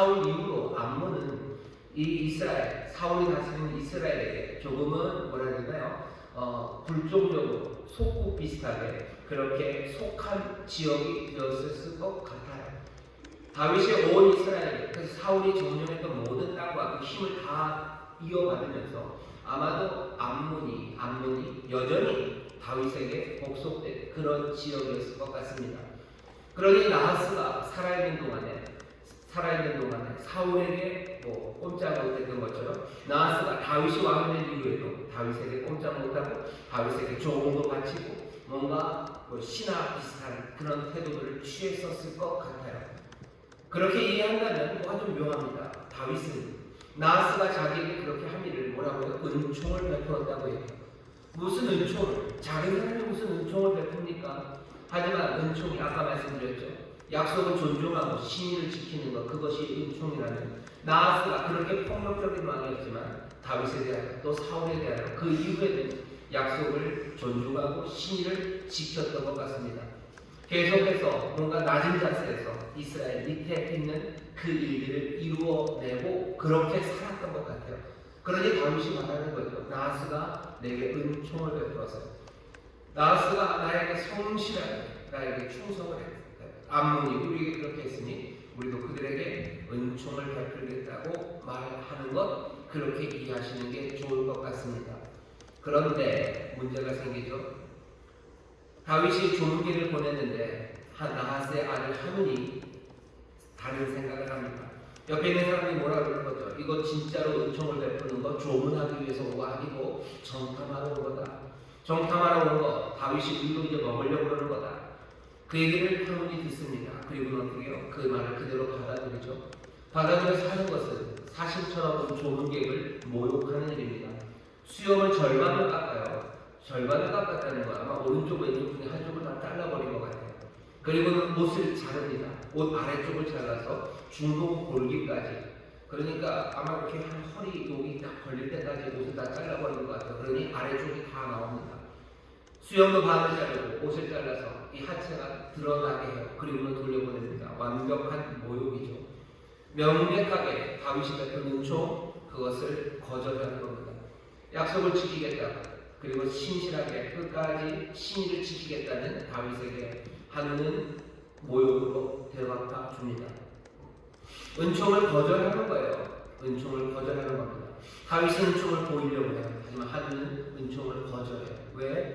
사울 이후로 암몬은 이 이스라엘 사울이 다스리는 이스라엘에게 조금은 뭐라 해야 되나요? 어, 불종적으로 속국 비슷하게 그렇게 속한 지역이 되었을 것 같아요. 다윗이 온 이스라엘 그래서 사울이 점령했던 모든 땅과 그 힘을 다 이어받으면서 아마도 암몬이 암몬이 여전히 다윗에게 복속된 그런 지역이었을 것 같습니다. 그러니 나하스가 살아있는 동안에 살아있는 동안에 사울에게 뭐 꼼짝 못했던 것처럼 나하스가 다윗이 왕이 된 이후에도 다윗에게 꼼짝 못하고 다윗에게 조공도 바치고 뭔가 뭐 신하 비슷한 그런 태도를 취했었을 것 같아요. 그렇게 이해한다면 뭐가 좀 묘합니다. 다윗은 나하스가 자기에게 그렇게 한 일을 뭐라고 해요? 은총을 베풀었다고 해요. 무슨 은총을? 작은 사람이 무슨 은총을 베풉니까? 하지만 은총이 아까 말씀드렸죠. 약속을 존중하고 신의를 지키는 것 그것이 은총이라는 나하스가 그렇게 폭력적인 왕이었지만 다윗에 대하여 또 사울에 대하여 그 이후에는 약속을 존중하고 신의를 지켰던 것 같습니다. 계속해서 뭔가 낮은 자세에서 이스라엘 밑에 있는 그 일들을 이루어내고 그렇게 살았던 것 같아요. 그러니 다윗이 말하는 거죠. 나하스가 내게 은총을 베풀어서 나하스가 나에게 성실하게 나에게 충성을 했다. 암몬이 우리에게 그렇게 했으니 우리도 그들에게 은총을 베풀겠다고 말하는 것 그렇게 이해하시는 게 좋을 것 같습니다. 그런데 문제가 생기죠. 다윗이 좋은 길을 보냈는데 한 나하스의 아들 하문이 다른 생각을 합니다. 옆에 있는 사람이 뭐라 그러는 거죠? 이거 진짜로 은총을 베푸는 거 조문하기 위해서 온 거 아니고 정탐하러 온 거다. 정탐하러 온 거 다윗이 우리도 이제 먹으려고 그러는 거다. 그 얘기를 하문이 듣습니다. 그리고 어떻게 해요? 그 말을 그대로 받아들이죠. 받아들여서 하는 것은 사실처럼 좋은 계획을 모욕하는 일입니다. 수염을 절반을 깎아요. 절반을 깎았다는 건 아마 오른쪽 왼쪽 중에 한쪽을 다 잘라버린 것 같아요. 그리고는 옷을 자릅니다. 옷 아래쪽을 잘라서 중동 골기까지. 그러니까 아마 이렇게 한 허리 여기 딱 걸릴 때까지 옷을 다 잘라버린 것 같아요. 그러니 아래쪽이 다 나옵니다. 수염도 반을 자르고 옷을 잘라서 이 하체가 드러나게 해요. 그리고는 돌려보냅니다. 완벽한 모욕이죠. 명백하게 다윗이 베푼 은총 그것을 거절하는 겁니다. 약속을 지키겠다. 그리고 신실하게 끝까지 신의를 지키겠다는 다윗에게 하느는 모욕으로 대갚아 줍니다. 은총을 거절하는 거예요. 은총을 거절하는 겁니다. 다윗은 은총을 보이려고 해요. 하지만 하느는 은총을 거절해요. 왜?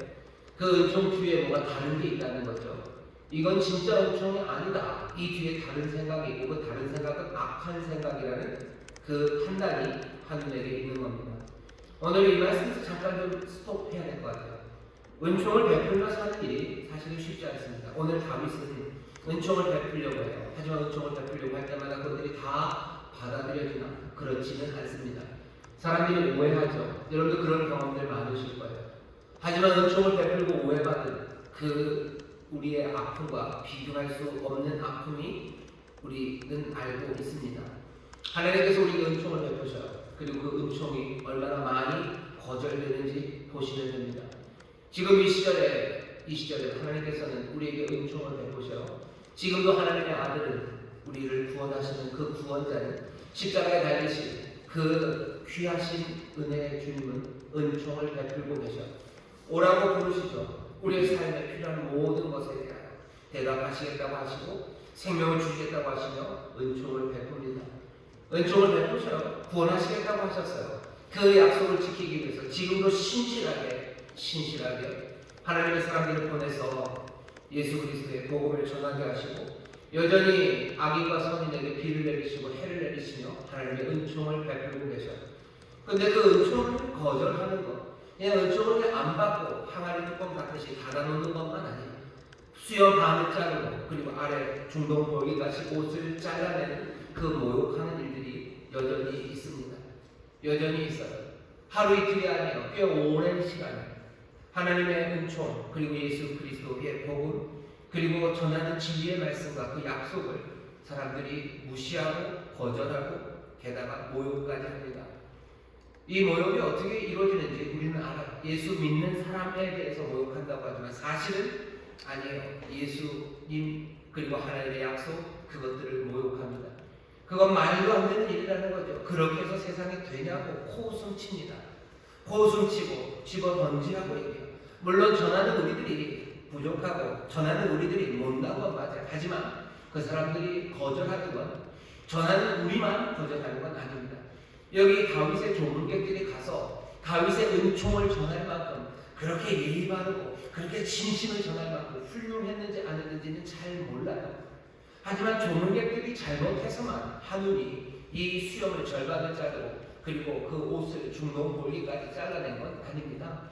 그 은총 뒤에 뭐가 다른 게 있다는 거죠. 이건 진짜 은총이 아니다. 이 뒤에 다른 생각이 있고 그 다른 생각은 악한 생각이라는 그 판단이 하느에게 있는 겁니다. 오늘 이 말씀에서 잠깐 좀 스톱해야 될 것 같아요. 은총을 베풀며 사는 일이 사실은 쉽지 않습니다. 오늘 다윗은 은총을 베풀려고 해요. 하지만 은총을 베풀려고 할 때마다 그들이 다 받아들여지나 그렇지는 않습니다. 사람들이 오해하죠. 여러분도 그런 경험들 많으실 거예요. 하지만 은총을 베풀고 오해받은 그 우리의 아픔과 비교할 수 없는 아픔이 우리는 알고 있습니다. 하나님께서 우리에게 은총을 베푸셔요. 그리고 그 은총이 얼마나 많이 거절되는지 보시면 됩니다. 지금 이 시절에 이 시절에 하나님께서는 우리에게 은총을 베푸셔요. 지금도 하나님의 아들은 우리를 구원하시는 그 구원자는 십자가에 달리신 그 귀하신 은혜의 주님은 은총을 베풀고 계셔. 오라고 부르시죠. 우리의 삶에 필요한 모든 것에 대하여 대답하시겠다고 하시고 생명을 주시겠다고 하시며 은총을 베풉니다. 은총을 베푸셔요. 구원하시겠다고 하셨어요. 그 약속을 지키기 위해서 지금도 신실하게 신실하게 하나님의 사람들을 보내서 예수 그리스도의 복음을 전하게 하시고 여전히 악인과 선인에게 비를 내리시고 해를 내리시며 하나님의 은총을 베풀고 계셔요. 근데 그 은총을 거절하는 것, 그냥 은총을 그냥 안 받고 항아리 뚜껑 닫듯이 닫아놓는 것만 아니에요. 수염 반을 자르고 그리고 아래 중동 볼기까지 옷을 잘라내는 그 모욕하는 일들이 여전히 있습니다. 여전히 있어요. 하루 이틀이 아니에요. 꽤 오랜 시간. 하나님의 은총 그리고 예수 그리스도의 복음 그리고 전하는 진리의 말씀과 그 약속을 사람들이 무시하고 거절하고 게다가 모욕까지 합니다. 이 모욕이 어떻게 이루어지는지 우리는 알아요. 예수 믿는 사람에 대해서 모욕한다고 하지만 사실은 아니에요. 예수님 그리고 하나님의 약속 그것들을 모욕합니다. 그건 말도 안 되는 일이라는 거죠. 그렇게 해서 세상이 되냐고 코웃음 칩니다. 코웃음 치고 집어 던지라고 얘기해요. 물론 전하는 우리들이 부족하고 전하는 우리들이 건 맞아요. 하지만 그 사람들이 거절하는 건 전하는 우리만 거절하는 건 아닙니다. 여기 다윗의 조문객들이 가서 다윗의 은총을 전할 만큼 그렇게 예의 바르고 그렇게 진심을 전할 만큼 훌륭했는지 안 했는지는 잘 몰라요. 하지만 조문객들이 잘못해서만 하늘이 이 수염을 절반을 자르고 그리고 그 옷을 중동 볼기까지 잘라낸 건 아닙니다.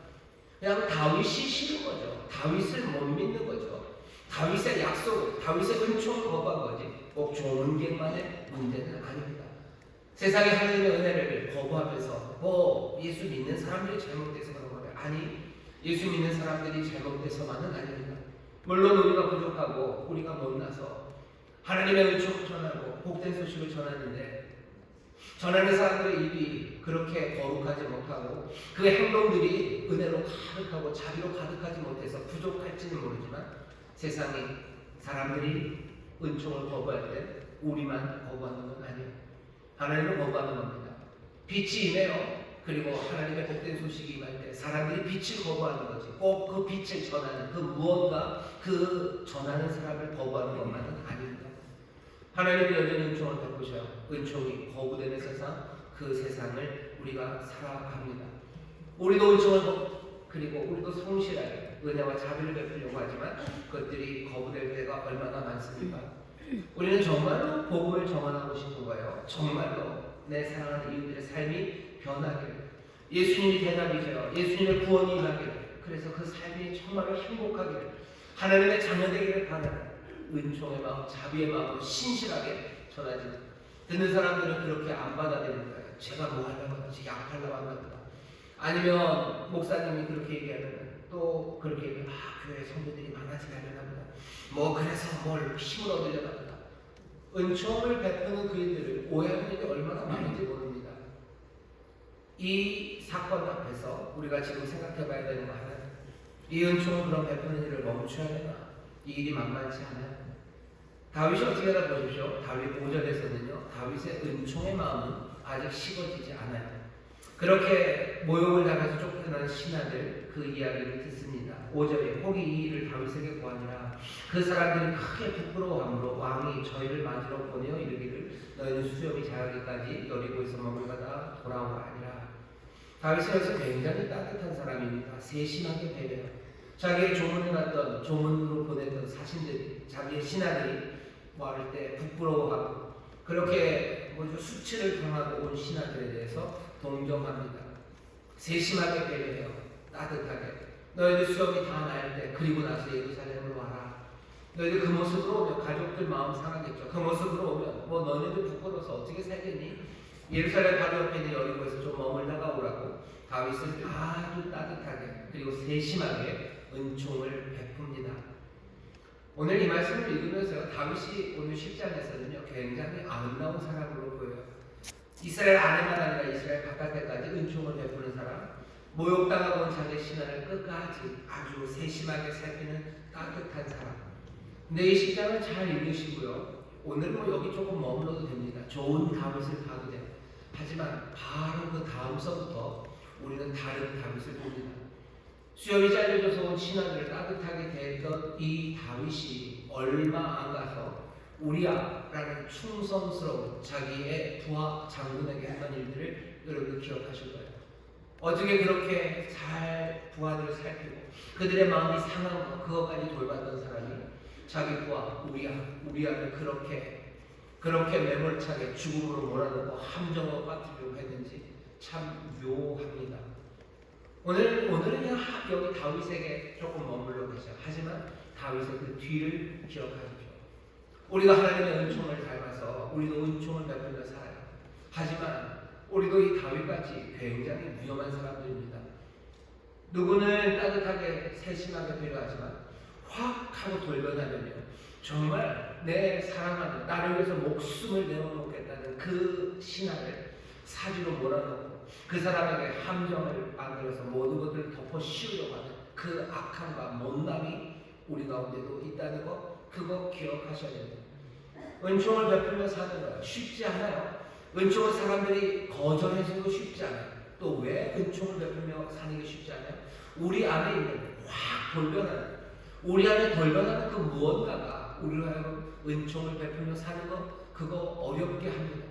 그냥 다윗이 싫은 거죠. 다윗을 못 믿는 거죠. 다윗의 약속을, 다윗의 은총을 거부한 거지. 꼭 조문객만의 문제는 아닙니다. 세상에 하나님의 은혜를 거부하면서 뭐 예수 믿는 사람들이 잘못돼서 그런 거예요. 아니, 예수 믿는 사람들이 잘못돼서만은 아닙니다. 물론 우리가 부족하고 우리가 못나서 하나님의 은총을 전하고 복된 소식을 전하는데 전하는 사람들의 입이 그렇게 거룩하지 못하고 그 행동들이 은혜로 가득하고 자비로 가득하지 못해서 부족할지는 모르지만 세상이 사람들이 은총을 거부할 때 우리만 거부하는 건 아니에요. 하나님을 거부하는 겁니다. 빛이 임해요. 그리고 하나님의 복된 소식이 임할 때 사람들이 빛을 거부하는 거지. 꼭 그 빛을 전하는 그 무언가 그 전하는 사람을 거부하는 것만은 아닙니다. 하나님이 여전히 은총을 베푸셔요. 은총이 거부되는 세상, 그 세상을 우리가 살아갑니다. 우리도 은총을 그리고 우리도 성실하게 은혜와 자비를 베풀려고 하지만 그것들이 거부될 때가 얼마나 많습니까? 우리는 정말로 복음을 정언하고 싶은 거예요. 정말로 내 사랑하는 이웃들의 삶이 변하기를. 예수님이 대답이세요. 예수님의 구원이 임하기를. 그래서 그 삶이 정말로 행복하기를. 하나님의 자녀되기를 바라는 은총의 마음, 자비의 마음으로 신실하게 전하지. 듣는 사람들은 그렇게 안 받아들이는 거예요. 제가 뭐 하려고 하지? 약하려고 한다. 아니면 목사님이 그렇게 얘기하면 또 그렇게 얘기해. 아, 교회 성도들이 많아지려나 보다. 뭐 그래서 뭘 힘을 얻으려나 보다. 은총을 베푸는 그 일들을 오해하는 일이 얼마나 많은지 모릅니다. 이 사건 앞에서 우리가 지금 생각해 봐야 되는 거 하나는 이 은총을 그런 베푸는 일을 멈춰야 되나? 이 일이 만만치 않아요. 다윗이 어떻게 하다 보십시오. 다윗 5절에서는요. 다윗의 은총의 마음은 아직 식어지지 않아요. 그렇게 모욕을 당해서 쫓겨난 신하들 그 이야기를 듣습니다. 5절에 혹이 이 일을 다윗에게 구하니라 그 사람들이 크게 부끄러워함으로 왕이 저희를 맞으러 보내어 이르기를 너희는 수염이 자라기까지 여리고에서 머물다가 돌아오라 하니라 다윗은 여기서 굉장히 따뜻한 사람입니다. 세심하게 배려해요. 자기의 조문을 갔던 조문으로 보냈던 사신들이 자기의 신하들이 뭐할때 부끄러워하고 그렇게 뭐죠 수치를 당하고 온 신하들에 대해서 동정합니다. 세심하게 배려해요. 따뜻하게. 너희들 수업이 다 나을 때 그리고 나서 예루살렘으로 와라. 너희들 그 모습으로 오면 가족들 마음 상하겠죠. 그 모습으로 오면 뭐 너희들 부끄러워서 어떻게 살겠니? 예루살렘 바로 옆에 있는 여리고에서 좀 머물다가 오라고 다윗은 아주 따뜻하게 그리고 세심하게 은총을 베풉니다. 오늘 이 말씀을 읽으면서 다윗이 오늘 10장에서는요 굉장히 아름다운 사람으로 보여요. 이스라엘 안에만 아니라 이스라엘 바깥에까지 은총을 베푸는 사람, 모욕당하고 온 자기 신하를 끝까지 아주 세심하게 살피는 따뜻한 사람. 근데 이 10장을 잘 읽으시고요. 오늘 뭐 여기 조금 머물러도 됩니다. 좋은 다윗을 봐도 돼요. 하지만 바로 그 다음 서부터 우리는 다른 다윗을 봅니다. 수염이 잘려져서 온 신하들을 따뜻하게 대했던 이 다윗이 얼마 안 가서 우리야라는 충성스러운 자기의 부하 장군에게 했던 일들을 여러분 기억하실 거예요. 어떻게 그렇게 잘 부하들을 살피고 그들의 마음이 상한 것 그것까지 돌봤던 사람이 자기 부하 우리야 우리야를 그렇게 그렇게 매몰차게 죽음으로 몰아넣고 함정으로 빠뜨리려고 했는지 참 묘합니다. 오늘 오늘은 여기 다윗에게 조금 머물러 계셔. 하지만 다윗의 그 뒤를 기억하십시오. 우리가 하나님의 은총을 닮아서 우리도 은총을 베풀며 살아요. 하지만 우리도 이 다윗같이 굉장히 위험한 사람들입니다. 누구는 따뜻하게 세심하게 배려하지만 확 하고 돌변하면요. 정말 내 사랑하는 나를 위해서 목숨을 내어놓겠다는 그 신하를 사지로 몰아넣고 그 사람에게 함정을 만들어서 모든 것들을 덮어 씌우려고 하는 그 악함과 못남이 우리 가운데도 있다는 것 그거 기억하셔야 됩니다. 은총을 베풀며 사는 거예요. 쉽지 않아요. 은총을 사람들이 거절해서도 쉽지 않아요. 또 왜 은총을 베풀며 사는 게 쉽지 않아요? 우리 안에 있는 확 돌변하는 우리 안에 돌변하는 그 무언가가 우리로 하여금 은총을 베풀며 사는 것 그거 어렵게 합니다.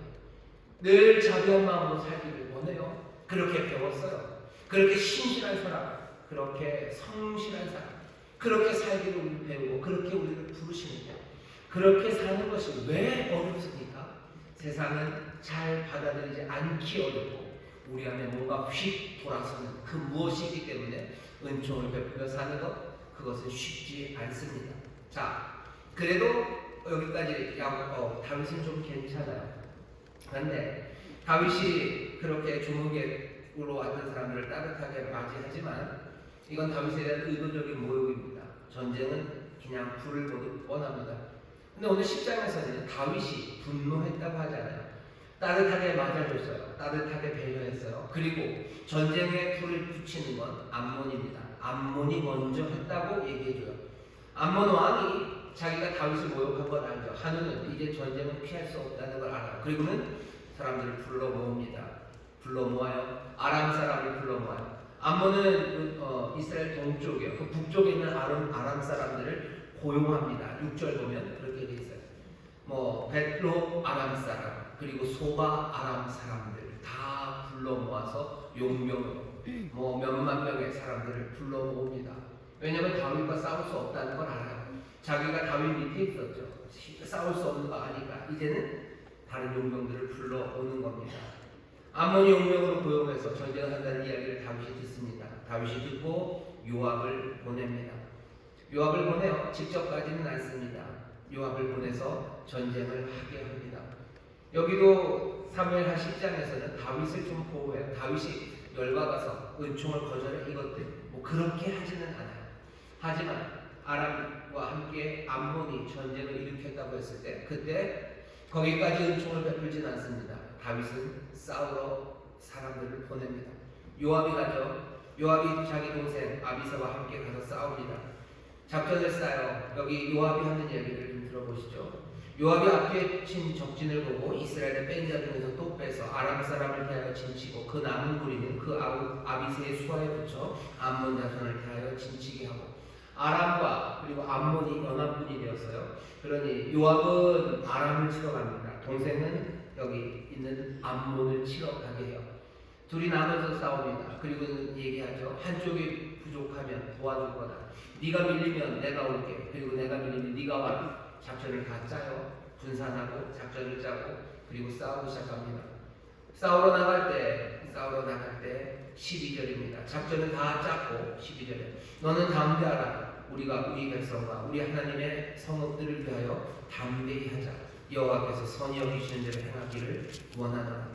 늘 자비한 마음으로 살기를 원해요. 그렇게 배웠어요. 그렇게 신실한 사람, 그렇게 성실한 사람, 그렇게 살기를 우리 배우고 그렇게 우리를 부르시는데 그렇게 사는 것이 왜 어렵습니까? 세상은 잘 받아들이지 않기 어렵고 우리 안에 뭔가 휙 돌아서는 그 무엇이기 때문에 은총을 베풀며 사는 것 그것은 쉽지 않습니다. 자, 그래도 여기까지 야, 어, 다윗은 좀 괜찮아요. 그런데 다윗이 그렇게 조문객으로 왔던 사람들을 따뜻하게 맞이하지만 이건 다윗에 대한 의도적인 모욕입니다. 전쟁은 그냥 불을 보듯 뻔합니다. 근데 오늘 10장에서는 다윗이 분노했다고 하잖아요. 따뜻하게 맞아줬어요. 따뜻하게 배려했어요. 그리고 전쟁에 불을 붙이는 건 암몬입니다. 암몬이 먼저 했다고 얘기해줘요. 암몬 왕이 자기가 다윗을 모욕한 걸 알죠. 한우는 이제 전쟁은 피할 수 없다는 걸 알아요. 그리고는 사람들을 불러 모읍니다. 불러 모아요. 아람 사람을 불러 모아요. 암몬은 어, 이스라엘 동쪽이요. 그 북쪽에 있는 아람, 아람 사람들을 고용합니다. 6절 보면. 뭐 벳로 아람 사람 그리고 소바 아람 사람들 다 불러 모아서 용병으로 뭐 몇만 명의 사람들을 불러 모읍니다. 왜냐하면 다윗과 싸울 수 없다는 걸 알아요. 자기가 다윗 밑에 있었죠. 싸울 수 없는 거 아니까 이제는 다른 용병들을 불러 오는 겁니다. 아몬이 용병으로 고용해서 전쟁한다는 이야기를 다윗이 듣습니다. 다윗이 듣고 요압을 보냅니다. 요압을 보내요. 직접 가지는 않습니다. 요압을 보내서 전쟁을 하게 합니다. 여기도 사무엘하 10장에서는 다윗을 좀 보호해요. 다윗이 열받아서 은총을 거절해 이것들 뭐 그렇게 하지는 않아요. 하지만 아람과 함께 암몬이 전쟁을 일으켰다고 했을 때 그때 거기까지 은총을 베풀진 않습니다. 다윗은 싸우러 사람들을 보냅니다. 요압이 가죠. 요압이 자기 동생 아비사와 함께 가서 싸웁니다. 작전을 짜요. 여기 요압이 하는 얘기를 좀 들어보시죠. 요압이 앞에 친 적진을 보고 이스라엘의 뺀자 중에서 또 빼서 아람 사람을 대하여 진치고 그 남은 무리는 그 아비세의 수하에 붙여 암몬 자손을 대하여 진치게 하고 아람과 그리고 암몬이 연합군이 되었어요. 그러니 요압은 아람을 치러 갑니다. 동생은 여기 있는 암몬을 치러 가게 해요. 둘이 나눠서 싸웁니다. 그리고는 얘기하죠. 한쪽이 부족하면 도와줄 거다. 네가 밀리면 내가 올게. 그리고 내가 밀리면 네가 와. 작전을 다 짜요. 분산하고 작전을 짜고 그리고 싸우기 시작합니다. 싸우러 나갈 때 싸우러 나갈 때 12절입니다. 작전을 다 짰고 12절에 너는 담대하라. 우리가 우리 백성과 우리 하나님의 성읍들을 위하여 담대히 하자. 여호와께서 선히 여기시는 대로 행하기를 원하노라.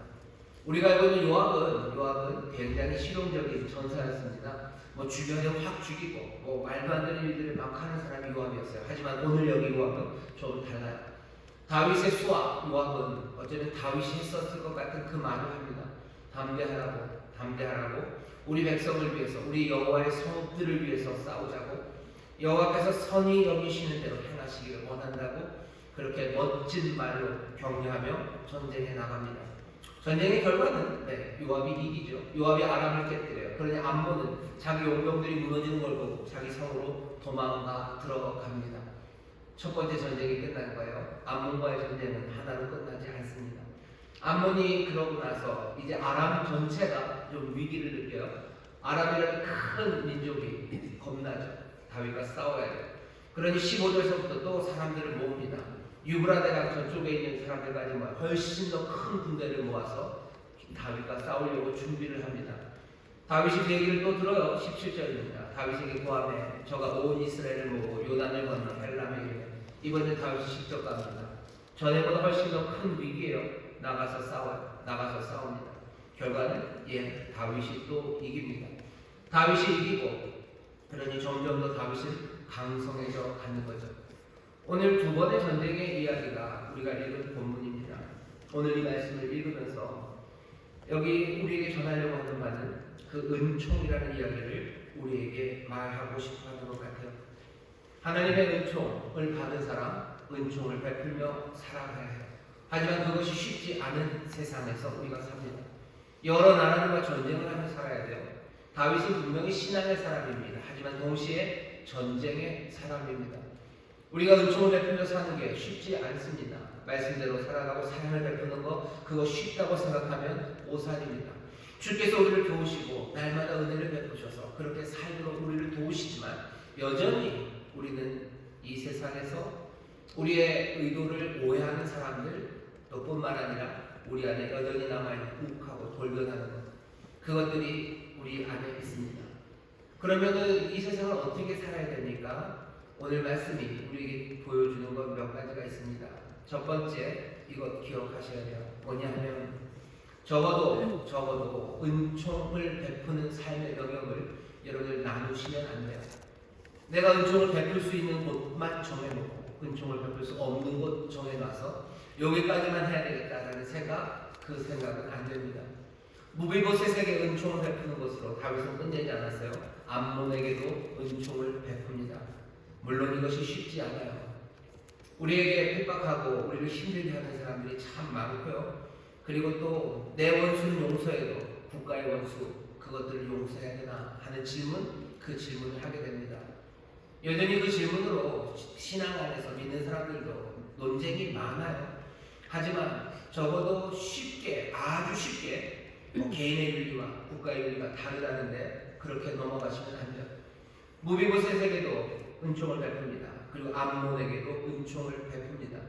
우리가 알고 있는 요압은 요압은 굉장히 실용적인 전사였습니다. 뭐 주변에 확 죽이고 뭐 말도 안 되는 일들을 막 하는 사람이 요압이었어요. 하지만 오늘 여기 요압은 좀 달라요. 다윗의 수와 요압은 어쩌면 다윗이 했었을 것 같은 그 말을 합니다. 담대하라고 담대하라고 우리 백성을 위해서 우리 여호와의 성읍들을 위해서 싸우자고 여호와께서 선히 여기시는 대로 행하시기를 원한다고 그렇게 멋진 말로 격려하며 전쟁에 나갑니다. 전쟁의 결과는 네, 요압이 이기죠. 요압이 아람을 깨뜨려요. 그러니 암몬은 자기 용병들이 무너지는 걸 보고 자기 성으로 도망가 들어갑니다. 첫 번째 전쟁이 끝난 거예요. 암몬과의 전쟁은 하나로 끝나지 않습니다. 암몬이 그러고 나서 이제 아람 전체가 좀 위기를 느껴요. 아람이라는 큰 민족이 겁나죠. 다윗과 싸워야 돼요. 그러니 15절서부터 또 사람들을 모읍니다. 유브라데강 저쪽에 있는 사람들까지 모아 훨씬 더 큰 군대를 모아서 다윗과 싸우려고 준비를 합니다. 다윗이 그 얘기를 또 들어요. 17절입니다. 다윗에게 구함에 저가 온 이스라엘을 모으고 요단을 건너 헬람에 이르 이번에 다윗이 직접 갑니다. 전에보다 훨씬 더 큰 위기예요. 나가서 싸워요. 나가서 싸웁니다. 결과는 예, 다윗이 또 이깁니다. 다윗이 이기고 그러니 점점 더 다윗은 강성해져 가는 거죠. 오늘 두 번의 전쟁의 이야기가 우리가 읽은 본문입니다. 오늘 이 말씀을 읽으면서 여기 우리에게 전하려고 하는 바는 그 은총이라는 이야기를 우리에게 말하고 싶어 하는 것 같아요. 하나님의 은총을 받은 사람, 은총을 베풀며 살아가야 해요. 하지만 그것이 쉽지 않은 세상에서 우리가 삽니다. 여러 나라들과 전쟁을 하며 살아야 돼요. 다윗은 분명히 신앙의 사람입니다. 하지만 동시에 전쟁의 사람입니다. 우리가 은총을 베풀며 사는 게 쉽지 않습니다. 말씀대로 살아가고 사랑을 베푸는 거 그거 쉽다고 생각하면 오산입니다. 주께서 우리를 도우시고 날마다 은혜를 베푸셔서 그렇게 살도록 우리를 도우시지만 여전히 우리는 이 세상에서 우리의 의도를 오해하는 사람들 또 뿐만 아니라 우리 안에 여전히 남아있는 욱하고 돌변하는 것 그것들이 우리 안에 있습니다. 그러면은 이 세상을 어떻게 살아야 됩니까? 오늘 말씀이 우리에게 보여주는 것 몇 가지가 있습니다. 첫 번째 이것 기억하셔야 돼요. 뭐냐면 적어도 적어도 은총을 베푸는 삶의 영역을 여러분들 나누시면 안 돼요. 내가 은총을 베풀 수 있는 곳만 정해놓고 은총을 베풀 수 없는 곳 정해놔서 여기까지만 해야 되겠다라는 생각 그 생각은 안 됩니다. 무비보셋에게 은총을 베푸는 것으로 다윗은 끝내지 않았어요. 암몬에게도 은총을 베풉니다. 물론 이것이 쉽지 않아요. 우리에게 핍박하고 우리를 힘들게 하는 사람들이 참 많고요. 그리고 또 내 원수는 용서해도 국가의 원수 그것들을 용서해야 되나 하는 질문 그 질문을 하게 됩니다. 여전히 그 질문으로 신앙 안에서 믿는 사람들도 논쟁이 많아요. 하지만 적어도 쉽게 아주 쉽게 뭐 개인의 윤리와 국가의 윤리가 다르다는데 그렇게 넘어가시면 안 돼요. 무비보셋에게도 은총을 베풉니다. 그리고 암몬에게도 은총을 베풉니다.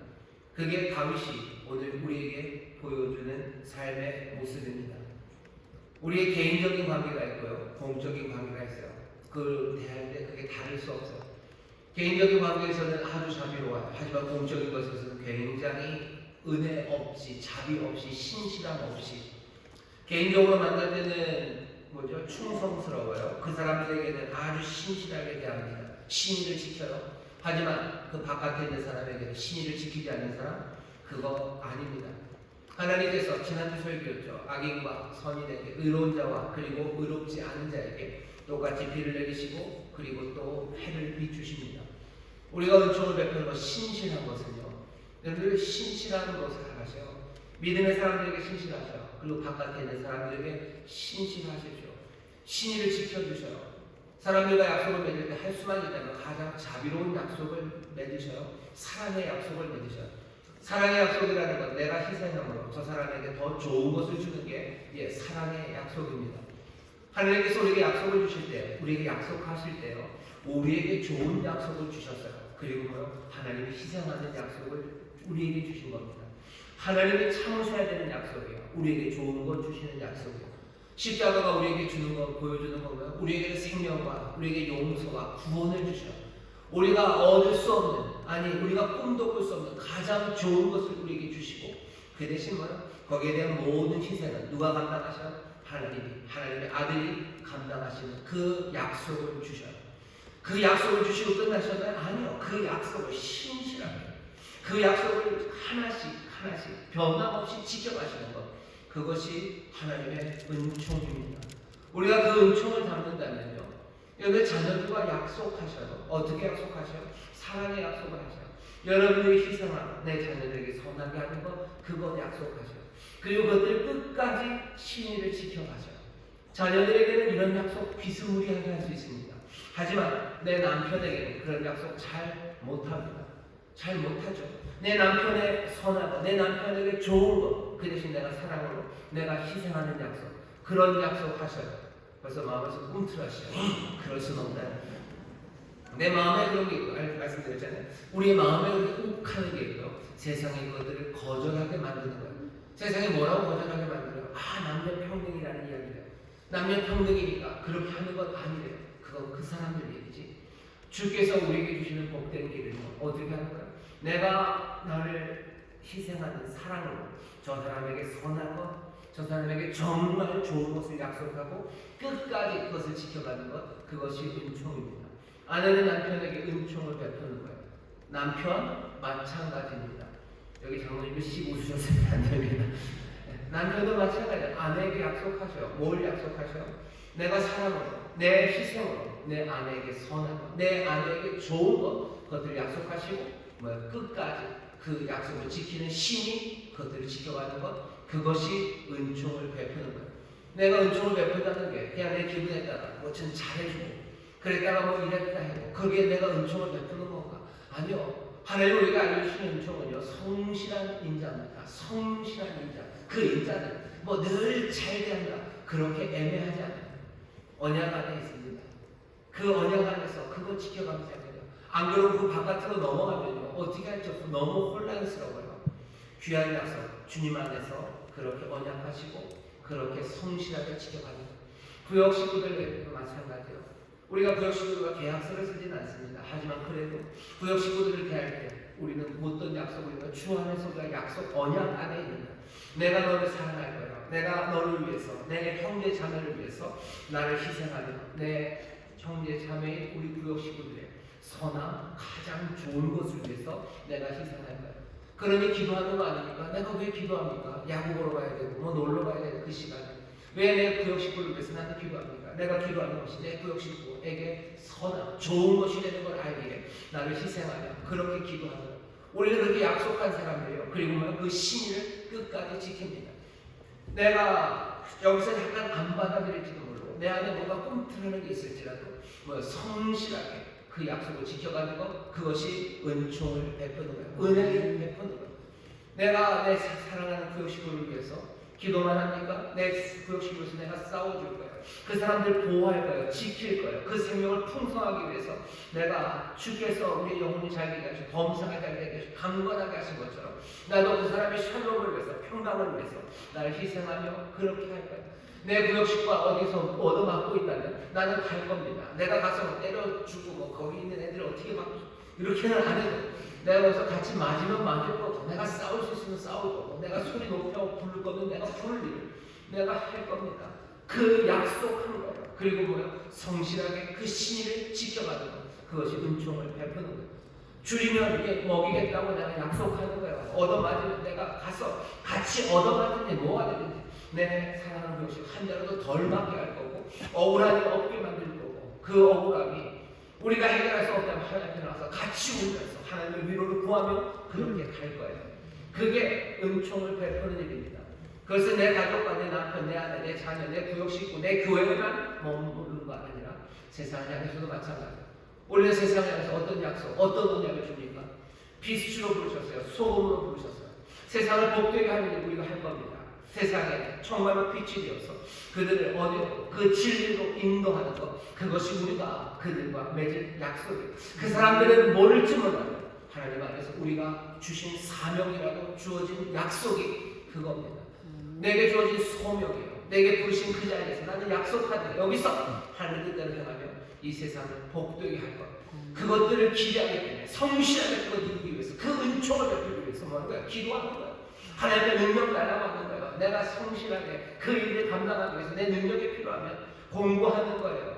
그게 다윗이 오늘 우리에게 보여주는 삶의 모습입니다. 우리의 개인적인 관계가 있고요, 공적인 관계가 있어요. 그걸 대할 때 그게 다를 수 없어요. 개인적인 관계에서는 아주 자비로워요. 하지만 공적인 것에서는 굉장히 은혜 없이, 자비 없이, 신실함 없이. 개인적으로 만날 때는 뭐죠? 충성스러워요. 그 사람들에게는 아주 신실하게 대합니다. 신의를 지켜요. 하지만 그 바깥에 있는 사람에게는 신의를 지키지 않는 사람 그거 아닙니다. 하나님께서 지난주 설교였죠. 악인과 선인에게 의로운 자와 그리고 의롭지 않은 자에게 똑같이 비를 내리시고 그리고 또 해를 비추십니다. 우리가 은총을 베푸는 것 신실한 것은요. 여러분들 신실한 것을 하셔요. 믿음의 사람들에게 신실하셔요. 그리고 바깥에 있는 사람들에게 신실하십시오. 신의를 지켜주셔요. 사람들과 약속을 맺을 때 할 수만 있다면 가장 자비로운 약속을 맺으셔요. 사랑의 약속을 맺으셔요. 사랑의 약속이라는 건 내가 희생함으로 저 사람에게 더 좋은 것을 주는 게 예, 사랑의 약속입니다. 하나님께서 우리에게 약속을 주실 때, 우리에게 약속하실 때요, 우리에게 좋은 약속을 주셨어요. 그리고 뭐요? 하나님이 희생하는 약속을 우리에게 주신 겁니다. 하나님이 참으셔야 되는 약속이에요. 우리에게 좋은 것 주시는 약속이에요. 십자가가 우리에게 주는 것, 보여주는 거고요. 우리에게 생명과, 우리에게 용서와 구원을 주셔. 우리가 얻을 수 없는, 아니, 우리가 꿈도 꿀 수 없는 가장 좋은 것을 우리에게 주시고, 그 대신 뭐요? 거기에 대한 모든 희생은 누가 감당하셔? 하나님이, 하나님의 아들이 감당하시는 그 약속을 주셔요. 그 약속을 주시고 끝나셨나요? 아니요. 그 약속을 신실하게, 그 약속을 하나씩, 하나씩 변함없이 지켜가시는 것. 그것이 하나님의 은총입니다. 우리가 그 은총을 담는다면요. 여러분 자녀들과 약속하셔요. 어떻게 약속하셔요? 사랑의 약속을 하셔요. 여러분들이 희생하고 내 자녀들에게 선하게 하는 것 그거 약속하셔요. 그리고 그것들 끝까지 신의를 지켜가셔요. 자녀들에게는 이런 약속 비스무리하게 할 수 있습니다. 하지만 내 남편에게는 그런 약속 잘 못합니다. 잘 못하죠. 내 남편의 선하고 내 남편에게 좋은 것, 그 대신 내가 사랑으로 내가 희생하는 약속, 그런 약속 하셔요. 벌써 마음에서 꿈틀하시죠. 그럴 수는 없나요? 내 마음에 있고, 알- 말씀드렸잖아요. 우리의 마음에 그렇게 욱하는 게 있고요. 세상의 그것들을 거절하게 만드는 거예요. 세상에 뭐라고 거절하게 만들어요? 아, 남녀 평등이라는 이야기래요. 남녀 평등이니까 그렇게 하는 건 아니래요. 그건 그 사람들 얘기지. 주께서 우리에게 주시는 복된 길은 어떻게 하는 거예요? 내가 나를 희생하는 사랑으로 저 사람에게 선한 것, 저 사람에게 정말 좋은 것을 약속하고 끝까지 그것을 지켜가는 것, 그것이 은총입니다. 아내는 남편에게 은총을 베푸는 거예요. 남편 마찬가지입니다. 여기 장로님이 씩 웃으셨으면 안 됩니다. 남편도 마찬가지예요. 아내에게 약속하셔요. 뭘 약속하셔요? 내가 사랑으로, 내 희생으로, 내 아내에게 선한 것, 내 아내에게 좋은 것, 그것들 약속하시고 뭐 끝까지 그 약속을 지키는 신이 그것들을 지켜가는 것 그것이 은총을 베푸는 거예요. 내가 은총을 베푼다는 게 그냥 내 기분에 따라 뭐좀 잘해주고 그랬다가 뭐 이랬다 해도 그게 내가 은총을 베푸는 건가? 아니요. 하나님 우리가 알려주시는 은총은요 성실한 인자입니다. 성실한 인자. 그 인자는 뭐 늘 잘 된다 그렇게 애매하지 않아요. 언약 안에 있습니다. 그 언약 안에서 그거 지켜가면서. 안 그러면 그 바깥으로 넘어가면요 어떻게 할지 없어 너무 혼란스러워요. 귀한 약속 주님 안에서 그렇게 언약하시고 그렇게 성실하게 지켜가는 구역 식구들도 마찬가지예요. 우리가 구역 식구들과 계약서를 쓰지는 않습니다. 하지만 그래도 구역 식구들을 대할 때 우리는 어떤 약속을 우리가 주 안에서 그 약속 언약 안에 있는 거예요. 내가 너를 사랑할 거야. 내가 너를 위해서 내 형제 자매를 위해서 나를 희생하며 내 형제 자매인 우리 구역 식구들의 선한 가장 좋은 것을 위해서 내가 희생할 거야. 그러니 기도하는 거 아닙니까? 내가 왜 기도합니까? 야구 보러 가야 되고 뭐 놀러 가야 되는 그 시간에 왜 내 구역 식구를 위해서 나한테 기도합니까? 내가 기도하는 것이 내 구역 식구에게 선한 좋은 것이 되는 걸 알기에 나를 희생하며 그렇게 기도하는. 우리는 그렇게 약속한 사람이에요. 그리고 그 신의를 끝까지 지킵니다. 내가 여기서 약간 안 받아들일지도 모르고 내 안에 뭔가 꿈틀리는 게 있을지라도 뭐 성실하게 그 약속을 지켜가는 것 그것이 은총을 베푸는 거예요. 은혜를 베푸는 거예요. 내가 내 사- 사랑하는 구역식구를 위해서 기도만 합니까? 내 구역식구에서 내가 싸워줄 거예요. 그 사람들 보호할 거예요. 지킬 거예요. 그 생명을 풍성하기 위해서 내가 주께서 우리 영혼이 잘 되게 하시고 범사가 잘 되게 하시고 강건하게 하신 것처럼 나도 그 사람의 샬롬을 위해서 평강을 위해서 나를 희생하며 그렇게 할 거예요. 내 구역 식구가 어디서 얻어맞고 있다면 나는 갈 겁니다. 내가 가서 뭐 때려주고 뭐 거기 있는 애들 어떻게 막 이렇게는 안 해도 내가 거기서 같이 맞으면 맞을 거고 내가 싸울 수 있으면 싸울 거고 내가 소리 높여 부를 거면 내가 부를 일을 내가 할 겁니다. 그 약속한 거예요. 그리고 뭐요? 성실하게 그 신의를 지켜가는 것. 그것이 은총을 베푸는 거예요. 줄이면 이게 먹이겠다고 내가 약속하는 거예요. 얻어맞으면 내가 가서 같이 얻어맞든지 뭐가 되든지 내 사랑하는 것이 한 자라도 덜 맞게 할 거고 억울한 일 없게 만들 거고 그 억울함이 우리가 해결할 수 없다면 하나님께 나와서 같이 울면서 하나님의 위로를 구하며 그렇게 갈 거예요. 그게 은총을 베푸는 일입니다. 그것은 내 가족과 내 남편, 내 아내, 내 자녀, 내 구역 식구, 내 교회만 머무르는 거 아니라 세상을 향해서도 마찬가지예요. 원래 세상에 향해서 어떤 약속, 어떤 언약을 줍니까? 빛으로 부르셨어요. 소금으로 부르셨어요. 세상을 복되게 하는 일 우리가 할 겁니다. 세상에 정말로 빛이 되어서 그들을 어디로 그 진리로 인도하는 것 그것이 우리가 그들과 맺은 약속이에요. 그 사람들은 모를지 몰라요. 하나님 안에서 우리가 주신 사명이라고 주어진 약속이 그겁니다. 내게 주어진 소명이에요. 내게 부르신 그 자리에서 나는 약속하되 여기서 하늘 뜻대로 행하며 이 세상을 복되게 할 것. 그것들을 기대하기 때문에 성실하게 그걸 이루기 위해서 그 은총을 베풀기 위해서 거야? 기도하는 거야. 하나님의 능력 달라고 하는 거예요. 내가 성실하게 그 일을 감당하기 위해서 내 능력이 필요하면 공부하는 거예요.